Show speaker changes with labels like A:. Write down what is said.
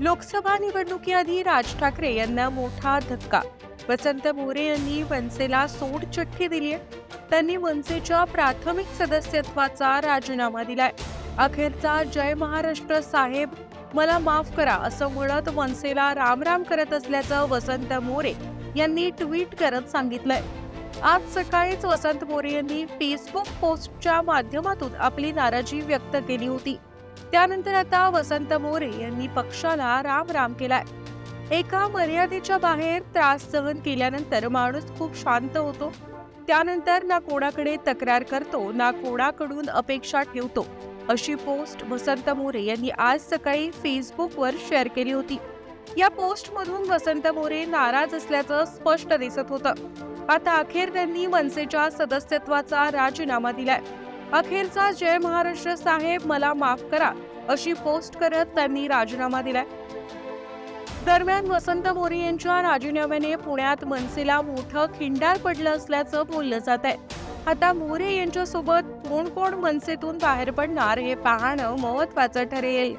A: लोकसभा निवडणुकीआधी राज ठाकरे यांना मोठा धक्का. वसंत मोरे यांनी मनसेला सोड चिठ्ठी दिली त्यांनी मनसेच्या प्राथमिक सदस्यत्वाचा राजीनामा दिलाय. अखेरचा जय महाराष्ट्र साहेब मला माफ करा असं म्हणत मनसेला रामराम करत असल्याचं वसंत मोरे यांनी ट्विट करत सांगितलंय. आज सकाळीच वसंत मोरे यांनी फेसबुक पोस्टच्या माध्यमातून आपली नाराजी व्यक्त केली होती. त्यानंतर आता वसंत मोरे यांनी पक्षाला राम राम केलाय. एका मर्यादेच्या बाहेर त्रास सहन केल्यानंतर माणूस खूप शांत होतो. त्यानंतर ना कोणाकडे तक्रार करतो ना कोणाकडून अपेक्षा ठेवतो अशी पोस्ट वसंत मोरे यांनी आज सकाळी फेसबुकवर शेअर केली होती. या पोस्टमधून वसंत मोरे नाराज असल्याचं स्पष्ट दिसत होतं. आता अखेर त्यांनी मनसेच्या सदस्यत्वाचा राजीनामा दिलाय. अखेरचा जय महाराष्ट्र साहेब मला माफ करा अशी पोस्ट करत त्यांनी राजीनामा दिलाय. दरम्यान वसंत मोरे यांच्या राजीनाम्याने पुण्यात मनसेला मोठं खिंडार पडलं असल्याचं बोललं जात आहे. आता मोरे यांच्यासोबत कोण कोण मनसेतून बाहेर पडणार हे पाहणं महत्वाचं ठरेल.